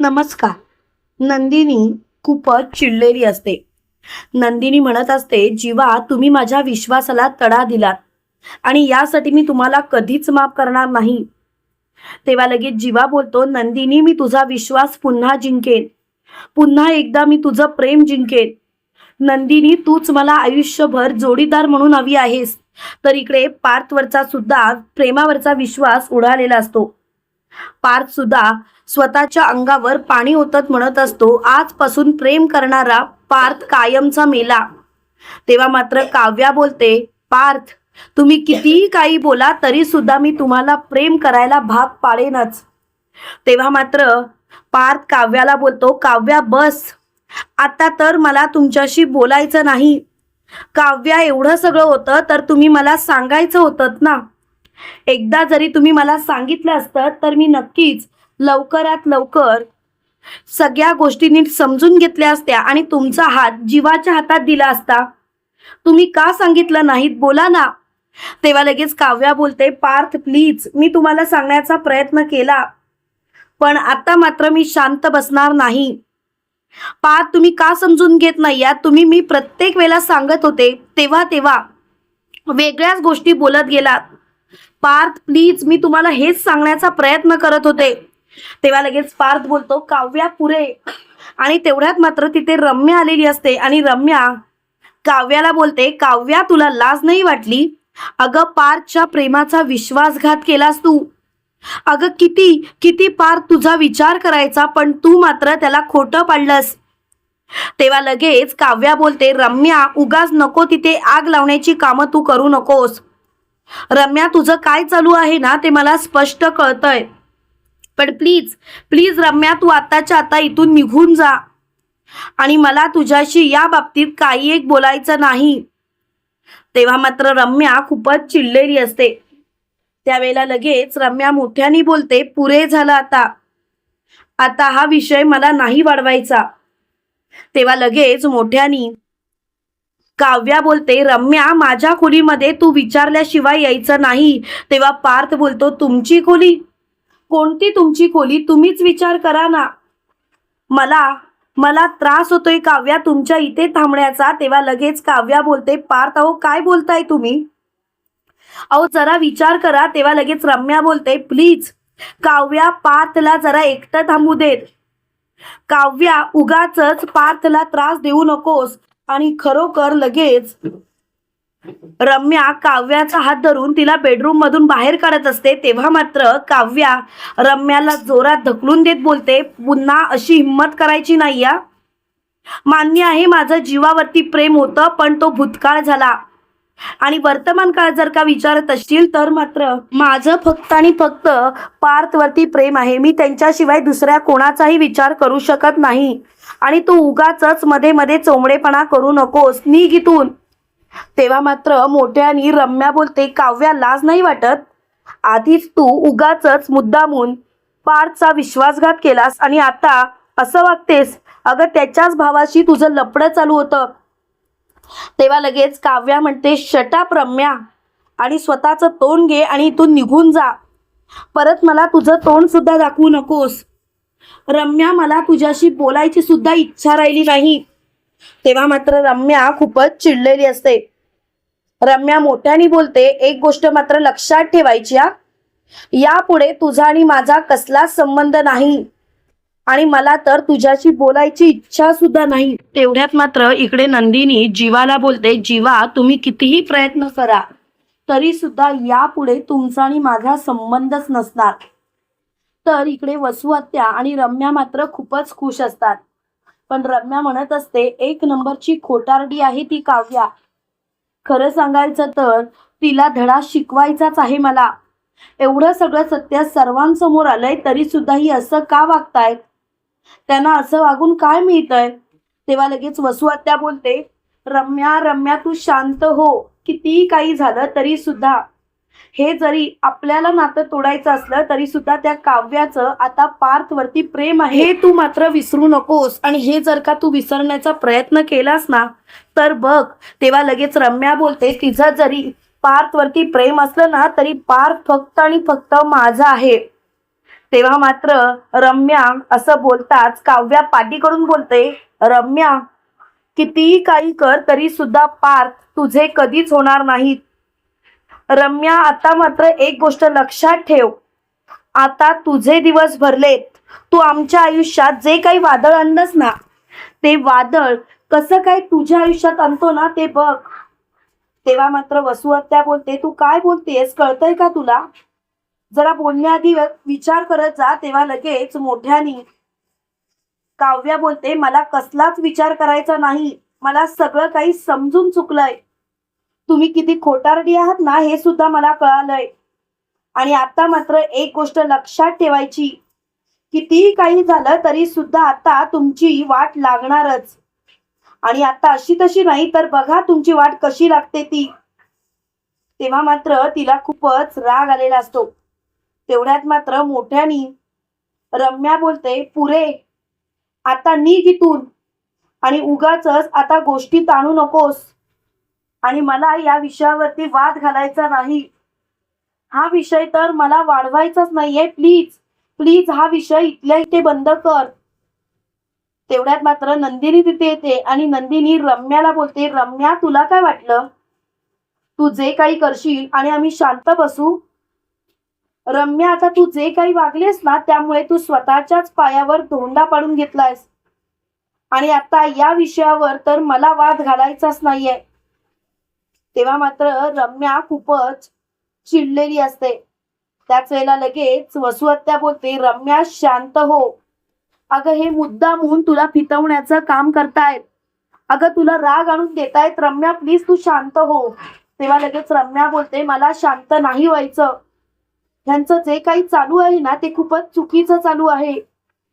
नमस्कार. नंदिनी खूपच चिडलेली असते. नंदिनी म्हणत असते जीवा तुम्ही माझ्या विश्वासाला तडा दिलात आणि यासाठी मी तुम्हाला कधीच माफ करणार नाही. तेव्हा लगेच जीवा बोलतो नंदिनी मी तुझा विश्वास पुन्हा जिंकेन. पुन्हा एकदा मी तुझं प्रेम जिंकेन. नंदिनी तूच मला आयुष्यभर जोडीदार म्हणून हवी आहेस. तर इकडे पार्थवरचा सुद्धा प्रेमावरचा विश्वास उडालेला असतो. पार्थ सुद्धा स्वतःच्या अंगावर पाणी ओतत म्हणत असतो. आजपासून प्रेम करणारा पार्थ कायमचा मेला. तेव्हा मात्र काव्या बोलते पार्थ तुम्ही कितीही काही बोला तरी सुद्धा मी तुम्हाला प्रेम करायला भाग पाडेनच. तेव्हा मात्र पार्थ काव्याला बोलतो काव्या बस. आता तर मला तुमच्याशी बोलायचं नाही. काव्या एवढं सगळं होतं तर तुम्ही मला सांगायचं होतं ना. एकदा जरी तुम्ही मला सांगितलं असतं तर मी नक्कीच लवकरात लवकर सगळ्या गोष्टी नीट समजून घेतल्या असत्या आणि तुमचा हात जीवाच्या हातात दिला असता. तुम्ही का सांगितलं नाहीत? बोला ना. तेव्हा लगेच काव्या बोलते पार्थ प्लीज मी तुम्हाला सांगण्याचा प्रयत्न केला. पण आता मात्र मी शांत बसणार नाही. पार्थ तुम्ही का समजून घेत नाही यात? तुम्ही मी प्रत्येक वेळेला सांगत होते तेव्हा तेव्हा वेगळ्याच गोष्टी बोलत गेलात. पार्थ प्लीज मी तुम्हाला हेच सांगण्याचा प्रयत्न करत होते. तेव्हा लगेच पार्थ बोलतो काव्या पुरे. आणि तेवढ्यात मात्र तिथे रम्या आलेली असते आणि रम्या काव्याला बोलते काव्या तुला लाज नाही वाटली? अगं पार्थच्या प्रेमाचा विश्वासघात केलास तू. अगं किती किती पार्थ तुझा विचार करायचा पण तू मात्र त्याला खोटं पाडलंस. तेव्हा लगेच काव्या बोलते रम्या उगाच नको तिथे आग लावण्याची कामं तू करू नकोस. रम्या तुझं काय चालू आहे ना ते मला स्पष्ट कळतंय. पण प्लीज प्लीज रम्या तू आताच्या आता इथून निघून जा. आणि मला तुझ्याशी या बाबतीत काही एक बोलायचं नाही. तेव्हा मात्र रम्या खूपच चिडलेली असते. त्यावेळेला लगेच रम्या मोठ्याने बोलते पुरे झालं आता. आता हा विषय मला नाही वाढवायचा. तेव्हा लगेच मोठ्यानी काव्या बोलते रम्या माझ्या खोलीमध्ये तू विचारल्याशिवाय यायचं नाही. तेव्हा पार्थ बोलतो तुमची खोली? कोणती तुमची खोली? तुम्हीच विचार करा ना. मला मला त्रास होतोय काव्या तुमच्या इथे थांबण्याचा. तेव्हा लगेच काव्या बोलते पार्थ अहो काय बोलताय तुम्ही? अहो जरा विचार करा. तेव्हा लगेच रम्या बोलते प्लीज काव्या पार्थला जरा एकटं थांबू देत. काव्या उगाच पार्थला त्रास देऊ नकोस. आणि खरोखर लगेच रम्या काव्याचा हात धरून तिला बेडरूम मधून बाहेर काढत असते. तेव्हा मात्र काव्या रम्याला जोरात ढकलून देत बोलते पुन्हा अशी हिंमत करायची नाही या मान्य आहे माझं जीवावरती प्रेम होतं पण तो भूतकाळ झाला. आणि वर्तमान काळ जर का विचारत असतील तर मात्र माझं फक्त आणि फक्त पार्थवरती प्रेम आहे. मी त्यांच्याशिवाय दुसऱ्या कोणाचाही विचार करू शकत नाही. आणि तू उगाच मध्ये मध्ये चोमडेपणा करू नकोस. निघ इथून तेव्हा मात्र मोठ्यानी रम्या बोलते काव्या लाज नाही वाटत? आधीच तू उगाच मुद्दामून पार्थचा विश्वासघात केलास आणि आता असं वागतेस? अगं त्याच्याच भावाशी तुझं लपडं चालू होतं. तेव्हा लगेच काव्या म्हणते शटाप रम्या. आणि स्वतःचं तोंड घे आणि इथून निघून जा. परत मला तुझं तोंड सुद्धा दाखवू नकोस. रम्या मला तुझ्याशी बोलायची सुद्धा इच्छा राहिली नाही. तेव्हा मात्र रम्या खूपच चिडलेली असते. रम्या मोठ्याने बोलते एक गोष्ट मात्र लक्षात ठेवायची यापुढे तुझा आणि माझा कसलाच संबंध नाही. आणि मला तर तुझ्याशी बोलायची इच्छा सुद्धा नाही. तेवढ्यात मात्र इकडे नंदिनी जीवाला बोलते जीवा तुम्ही कितीही प्रयत्न करा तरी सुद्धा यापुढे तुमचा आणि माझा संबंधच नसणार. तर इकडे वसुहत्या आणि रम्या मात्र खूपच खुश असतात. पण रम्या म्हणत असते एक नंबरची खोटारडी आहे ती काव्या. खरं सांगायचं तर तिला धडा शिकवायचाच आहे मला. एवढं सगळं सत्य सर्वांसमोर आलंय तरी सुद्धा ही असं का वागतायत? त्यांना असं वागून काय मिळतंय? तेव्हा लगेच वसुहत्या बोलते रम्या रम्या तू शांत हो. कितीही काही झालं तरी सुद्धा हे जरी आपल्याला नातं तोडायचं असलं तरी सुद्धा त्या काव्याचं आता पार्थवरती प्रेम आहे. हे तू मात्र विसरू नकोस. आणि हे जर का तू विसरण्याचा प्रयत्न केलास ना तर बघ तेव्हा लगेच रम्या बोलते तिचं जरी पार्थवरती प्रेम असलं ना तरी पार्थ फक्त आणि फक्त माझा आहे. तेव्हा मात्र रम्या असं बोलताच काव्या पाठीकडून बोलते रम्या कितीही काही कर तरी सुद्धा पार्थ तुझे कधीच होणार नाहीत. रम्या आता मात्र एक गोष्ट लक्षात ठेव. आता तुझे दिवस भरलेत. तू आमच्या आयुष्यात जे काही वादळ आणलंस ना ते वादळ कसं काय तुझ्या आयुष्यात आणतो ना ते बघ. तेव्हा मात्र वसुहत्या बोलते तू काय बोलतेस? कळतंय का तुला? जरा बोलण्याआधी विचार करत जा तेव्हा लगेच मोठ्यानी. काव्या बोलते मला कसलाच विचार करायचा नाही. मला सगळं काही समजून चुकलंय. तुम्ही किती खोटारडी आहात ना हे सुद्धा मला कळालंय. आणि आता मात्र एक गोष्ट लक्षात ठेवायची कितीही काही झालं तरी सुद्धा आता तुमची वाट लागणारच. आणि आता अशी तशी नाही तर बघा तुमची वाट कशी लागते ती. तेव्हा मात्र तिला खूपच राग आलेला असतो. तेवढ्यात मात्र मोठ्यानी रम्या बोलते पुरे आता निघ इथून. आणि उगाच आता गोष्टी ताणू नकोस. आणि मला या विषयावरती वाद घालायचा नाही. हा विषय तर मला वाढवायचाच नाहीये. प्लीज प्लीज हा विषय इथल्या इथे बंद कर. तेवढ्यात मात्र नंदिनी तिथे येते आणि नंदिनी रम्याला बोलते रम्या तुला काय वाटलं? तू जे काही करशील आणि आम्ही शांत बसू. रम्या आता तू जे काही वागलेस ना त्यामुळे तू स्वतःच्याच पायावर धोंडा पाडून घेतलायस. आणि आता या विषयावर तर मला वाद घालायचाच नाहीये. तेव्हा मात्र रम्या खूपच चिडलेली असते. त्याच वेळेला लगेच वसुहत्या बोलते रम्या शांत हो. अगं हे मुद्दामून तुला फितवण्याचं काम करतायत अगं तुला राग आणून देतायत. रम्या प्लीज तू शांत हो. तेव्हा लगेच रम्या बोलते मला शांत नाही व्हायचं. ह्यांचं जे काही चालू आहे ना ते खूपच चुकीचं चालू आहे.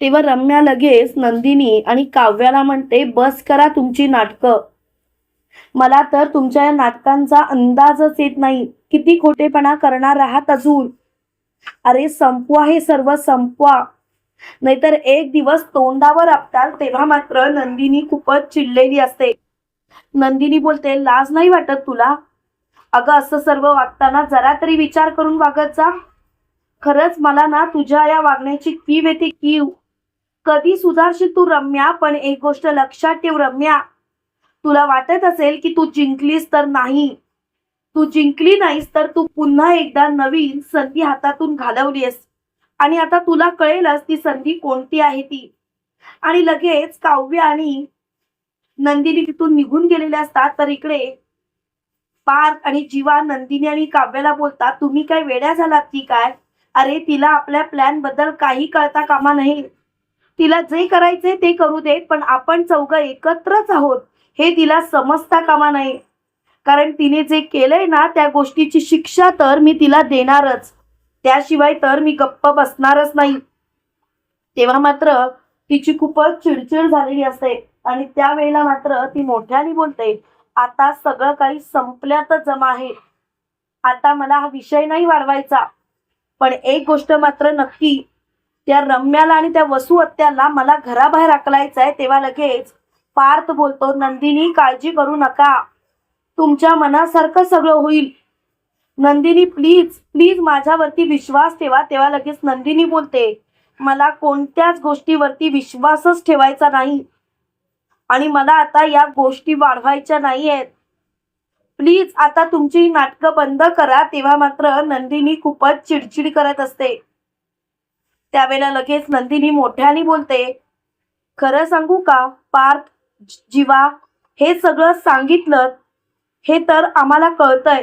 तेव्हा रम्या लगेच नंदिनी आणि काव्याला म्हणते बस करा तुमची नाटकं. मला तर तुमच्या या नाटकांचा अंदाजच येत नाही. किती खोटेपणा करणार आहात अजून? अरे संपवा हे सर्व संपवा. नाहीतर एक दिवस तोंडावर आपताल तेव्हा मात्र नंदिनी खूपच चिडलेली असते. नंदिनी बोलते लाज नाही वाटत तुला? अगं असं सर्व वागताना जरा तरी विचार करून वागत जा. खरंच मला ना तुझ्या या वागण्याची कीव येते कीव. कधी सुधारशील तू रम्या? पण एक गोष्ट लक्षात ठेव रम्या. तुला वाटत असेल की तू जिंकलीस तर नाही. तू जिंकली नाहीस तर तू पुन्हा एकदा नवीन संधी हातातून घालवलीस आणि आता तुला कळेलच ती संधी कोणती आहे ती. आणि लगेच काव्य आणि नंदिनी तिथून निघून गेलेले असतात तर इकडे पार्थ आणि जीवा नंदिनी आणि काव्याला बोलतात तुम्ही काय वेड्या झालात की काय? अरे तिला आपल्या प्लॅनबद्दल काही कळता कामा नाही तिला जे करायचे ते करू दे पण आपण चौघ एकत्रच आहोत. हे तिला समजता कामा नाही. कारण तिने जे केलंय ना त्या गोष्टीची शिक्षा तर मी तिला देणारच. त्याशिवाय तर मी गप्प बसणारच नाही. तेव्हा मात्र तिची खूपच चिडचिड झालेली असते. आणि त्यावेळेला मात्र ती मोठ्याने बोलते आता सगळं काही संपल्यातच जमा आहे. आता मला हा विषय नाही वाढवायचा. पण एक गोष्ट मात्र नक्की त्या रम्याला आणि त्या वसुहत्याला मला घराबाहेर हाकलायचं आहे तेव्हा लगेच पार्थ बोलतो नंदिनी काळजी करू नका. तुमच्या मनासारखं सगळं होईल. नंदिनी प्लीज प्लीज माझ्यावरती विश्वास ठेवा. तेव्हा लगेच नंदिनी बोलते मला कोणत्याच गोष्टीवरती विश्वासच ठेवायचा नाही आणि मला आता या गोष्टी वाढवायच्या नाही आहेत प्लीज आता तुमची नाटकं बंद करा. तेव्हा मात्र नंदिनी खूपच चिडचिड करत असते. त्यावेळेला लगेच नंदिनी मोठ्याने बोलते खरं सांगू का पार्थ जीवा हे सगळं सांगितलं हे तर आम्हाला कळतंय.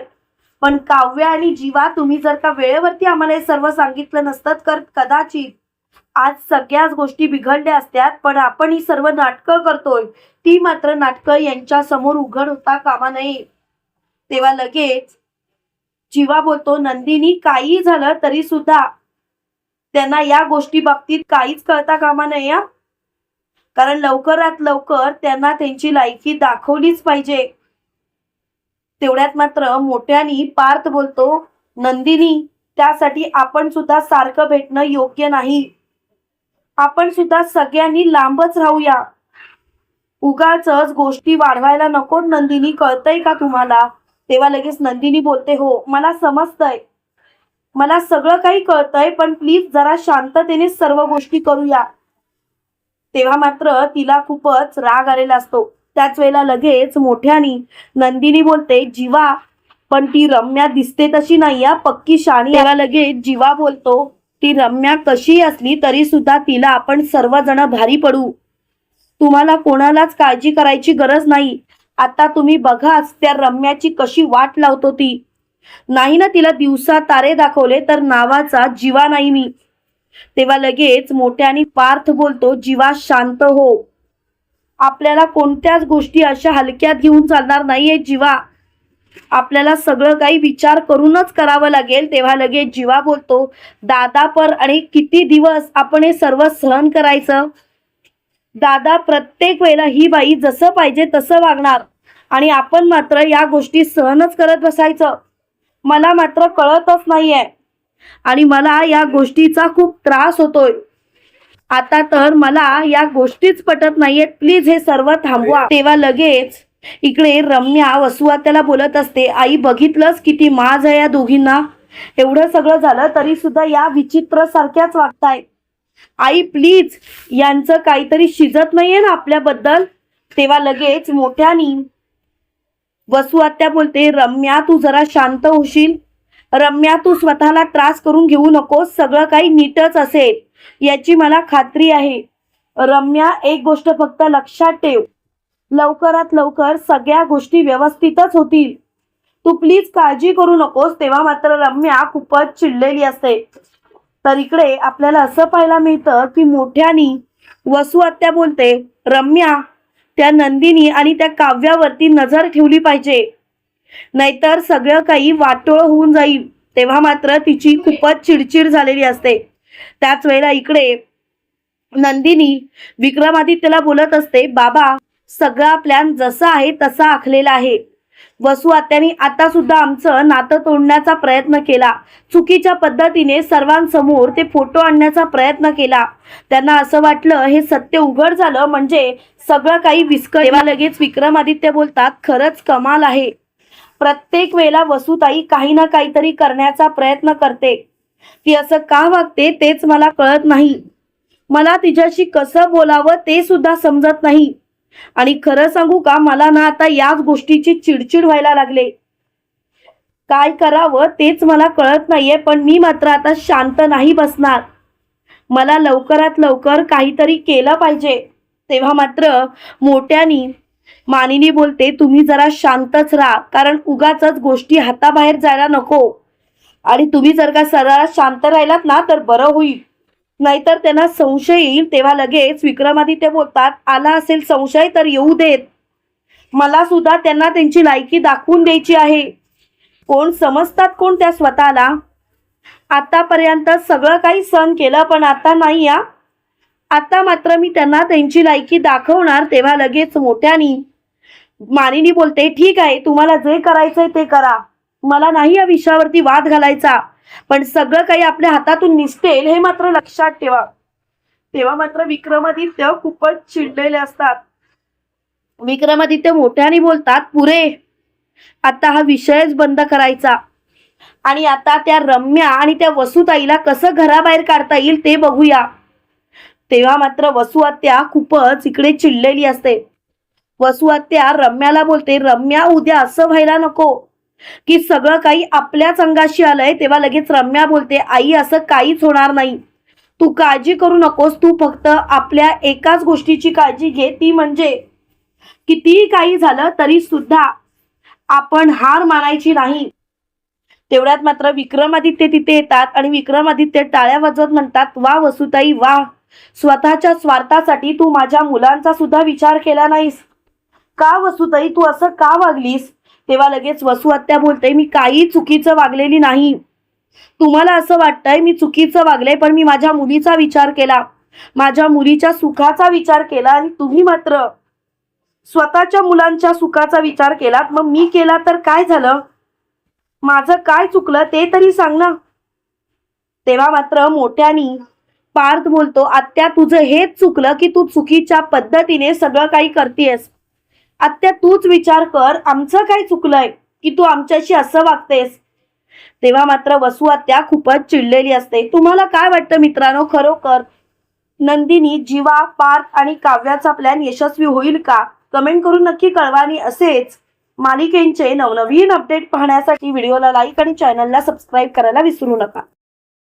पण काव्य आणि जीवा तुम्ही जर का वेळेवरती आम्हाला हे सर्व सांगितलं नसतं तर कदाचित आज सगळ्याच गोष्टी बिघडल्या असत्यात पण आपण ही सर्व नाटकं करतोय. ती मात्र नाटकं यांच्या समोर उघड होता कामा नये. तेव्हा लगेच जीवा बोलतो नंदिनी काही झालं तरी सुद्धा त्यांना या गोष्टी बाबतीत काहीच कळता कामा नये कारण लवकरात लवकर त्यांना त्यांची लायकी दाखवलीच पाहिजे. तेवढ्यात मात्र मोठ्यानी पार्थ बोलतो नंदिनी त्यासाठी आपण सुद्धा सारखं भेटणं योग्य नाही. आपण सुद्धा सगळ्यांनी लांबच राहूया. उगाच गोष्टी वाढवायला नको नंदिनी. कळतंय का तुम्हाला? तेव्हा लगेच नंदिनी बोलते हो मला समजतंय. मला सगळं काही कळतंय पण प्लीज जरा शांततेने सर्व गोष्टी करूया. तेव्हा मात्र तिला खूपच राग आलेला असतो. त्याच वेळेला लगेच मोठ्यानी नंदिनी बोलते जीवा पण ती रम्या दिसते तशी नाही या पक्की शाणी याला लगेच जीवा बोलतो ती रम्या कशी असली तरी सुद्धा तिला आपण सर्वजण भारी पडू. तुम्हाला कोणालाच काळजी करायची गरज नाही. आता तुम्ही बघाच त्या रम्याची कशी वाट लावतो ती. नाही ना तिला दिवसा तारे दाखवले तर नावाचा जीवा नाही मी. तेव्हा लगेच मोठ्याने पार्थ बोलतो जीवा शांत हो. आपल्याला कोणत्याच गोष्टी अशा हलक्यात घेऊन चालणार नाहीये जीवा. आपल्याला सगळं काही विचार करूनच करावं लागेल. तेव्हा लगेच जीवा बोलतो दादा पर आणि किती दिवस आपण हे सर्व सहन करायचं? दादा प्रत्येक वेळेला ही बाई जसं पाहिजे तसं वागणार आणि आपण मात्र या गोष्टी सहनच करत बसायचं. मला मात्र कळतच नाहीये. आणि मला या गोष्टीचा खूप त्रास होतोय. आता तर मला या गोष्टीच पटत नाहीयेत. प्लीज हे सर्व थांबवा. तेव्हा लगेच इकडे रम्या वसुआ त्याला बोलत असते आई बघितलंच किती माज आहे या दोघींना? एवढं सगळं झालं तरी सुद्धा या विचित्र सारख्याच वागताय. आई प्लीज यांचं काहीतरी शिजत नाहीये ना आपल्याबद्दल? तेव्हा लगेच मोठ्यानी वसुआत्या बोलते रम्या तू जरा शांत होशील. रम्या तू स्वतःला त्रास करून घेऊ नकोस. सगळं काही नीटच असेल. याची मला खात्री आहे. रम्या एक गोष्ट फक्त लक्षात ठेव. लवकरात लवकर सगळ्या गोष्टी व्यवस्थितच होतील. तू प्लीज काळजी करू नकोस. तेव्हा मात्र रम्या खूपच चिडलेली असते. तर इकडे आपल्याला असं पाहायला मिळतं की मोठ्यानी वसुहत्या बोलते रम्या त्या नंदिनी आणि त्या काव्यावरती नजर ठेवली पाहिजे. नाहीतर सगळं काही वाटोळ होऊन जाईल. तेव्हा मात्र तिची खूपच चिडचिड झालेली असते. त्याच वेळेला इकडे नंदिनी विक्रमादित्यला बोलत असते बाबा सगळा प्लॅन जसा आहे तसा आखलेला आहे. वसु आत्यानी आता सुद्धा आमचं नातं तोडण्याचा प्रयत्न केला. चुकीच्या पद्धतीने सर्वांसमोर ते फोटो आणण्याचा प्रयत्न केला. त्यांना असं वाटलं हे सत्य उघड झालं म्हणजे सगळं काही विस्कळ लगेच विक्रमादित्य बोलतात खरंच कमाल आहे. प्रत्येक वेळेला वसुताई काही ना काहीतरी करण्याचा प्रयत्न करते. ती असं का वागते तेच मला कळत नाही. मला तिच्याशी कसं बोलावं ते सुद्धा समजत नाही. आणि खरं सांगू का मला ना आता याच गोष्टीची चिडचिड व्हायला लागले. काय करावं तेच मला कळत नाहीये पण मी मात्र आता शांत नाही बसणार. मला लवकरात लवकर काहीतरी केलं पाहिजे. तेव्हा मात्र मोठ्यानी मानिनी बोलते तुम्ही जरा शांतच राहा कारण उगाच गोष्टी हाताबाहेर जायला नको. आणि तुम्ही जर का सरळ शांत राहिलात ना तर बरं होईल. नाहीतर त्यांना संशय येईल तेव्हा लगेच विक्रमादित्य बोलतात आला असेल संशय तर येऊ देत. मला सुद्धा त्यांना त्यांची लायकी दाखवून द्यायची आहे. कोण समजतात कोण त्या स्वतःला? आतापर्यंत सगळं काही सहन केलं पण आता नाही या आता मात्र मी त्यांना त्यांची लायकी दाखवणार तेव्हा लगेच मोठ्यानी मानिनी बोलते ठीक आहे तुम्हाला जे करायचंय ते करा. मला नाही या विषयावरती वाद घालायचा. पण सगळं काही आपल्या हातातून निसतेल हे मात्र लक्षात ठेवा. तेव्हा मात्र विक्रमादित्य खूपच चिडलेले असतात. विक्रमादित्य मोठ्याने बोलतात पुरे आता हा विषयच बंद करायचा. आणि आता त्या रम्या आणि त्या वसुताईला कसं घराबाहेर काढता येईल ते बघूया. तेव्हा मात्र वसुआत्या खूपच इकडे चिडलेली असते. वसुआत्या रम्याला बोलते रम्या उद्या असं व्हायला नको. की सगळं काही आपल्याच अंगाशी आलंय तेव्हा लगेच रम्या बोलते आई असं काहीच होणार नाही. तू काळजी करू नकोस तू फक्त आपल्या एकाच गोष्टीची काळजी घे. ती म्हणजे कितीही काही झालं तरी सुद्धा आपण हार मानायची नाही. तेवढ्यात मात्र विक्रमादित्य तिथे येतात आणि विक्रमादित्य टाळ्या वाजवत म्हणतात वा वसुताई वा. स्वतःच्या स्वार्थासाठी तू माझ्या मुलांचा सुद्धा विचार केला नाहीस. का वसुताई तू असं का वागलीस? तेव्हा लगेच वसुहत्या बोलते मी काही चुकीचं वागलेली नाही. तुम्हाला असं वाटतंय मी चुकीचं वागले पण मी माझ्या मुलीचा विचार केला. माझ्या मुलीच्या सुखाचा विचार केला आणि तुम्ही मात्र स्वतःच्या मुलांच्या सुखाचा विचार केलात. मग मी केला तर काय झालं? माझं काय चुकलं ते तरी सांग ना. तेव्हा मात्र मोठ्यानी पार्थ बोलतो आत्या तुझं हेच चुकलं की तू चुकीच्या पद्धतीने सगळं काही करतेस आत्या तूच विचार कर आमचं काय चुकलंय की तू आमच्याशी असं वागतेस? तेव्हा मात्र वसू आत्या खूपच चिडलेली असते. तुम्हाला काय वाटतं मित्रांनो? खरोखर नंदिनी जीवा पार्थ आणि काव्याचा प्लॅन यशस्वी होईल का? कमेंट करून नक्की कळवानी असेच मालिकेंचे नवनवीन अपडेट पाहण्यासाठी व्हिडिओला लाईक आणि चॅनलला सबस्क्राईब करायला विसरू नका.